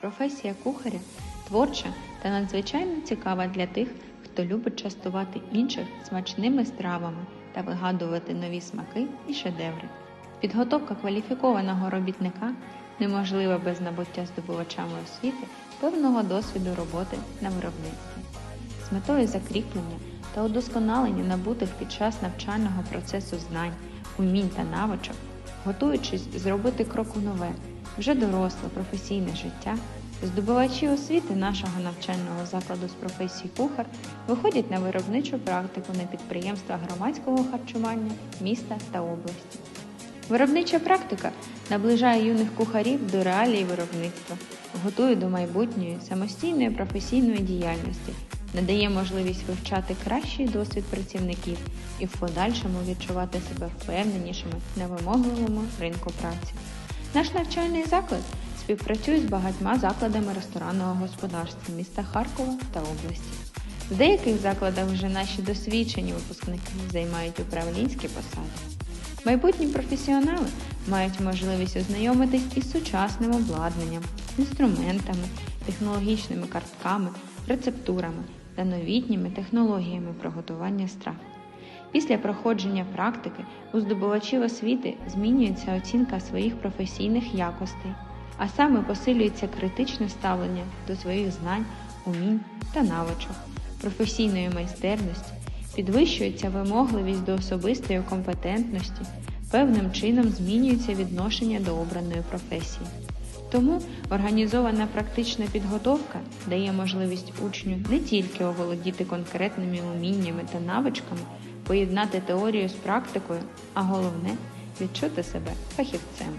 Професія кухаря творча та надзвичайно цікава для тих, хто любить частувати інших смачними стравами та вигадувати нові смаки і шедеври. Підготовка кваліфікованого робітника неможлива без набуття здобувачами освіти певного досвіду роботи на виробництві. З метою закріплення та удосконалення набутих під час навчального процесу знань, умінь та навичок, готуючись зробити крок у нове, вже доросле професійне життя, здобувачі освіти нашого навчального закладу з професії кухар виходять на виробничу практику на підприємствах громадського харчування міста та області. Виробнича практика наближає юних кухарів до реалій виробництва, готує до майбутньої самостійної професійної діяльності, надає можливість вивчати кращий досвід працівників і в подальшому відчувати себе впевненішими на вимогливому ринку праці. Наш навчальний заклад співпрацює з багатьма закладами ресторанного господарства міста Харкова та області. В деяких закладах вже наші досвідчені випускники займають управлінські посади. Майбутні професіонали мають можливість ознайомитись із сучасним обладнанням, інструментами, технологічними картками, рецептурами та новітніми технологіями приготування страв. Після проходження практики у здобувачів освіти змінюється оцінка своїх професійних якостей, а саме посилюється критичне ставлення до своїх знань, умінь та навичок, професійної майстерності, підвищується вимогливість до особистої компетентності, певним чином змінюється відношення до обраної професії. Тому організована практична підготовка дає можливість учню не тільки оволодіти конкретними уміннями та навичками, поєднати теорію з практикою, а головне відчути себе фахівцем.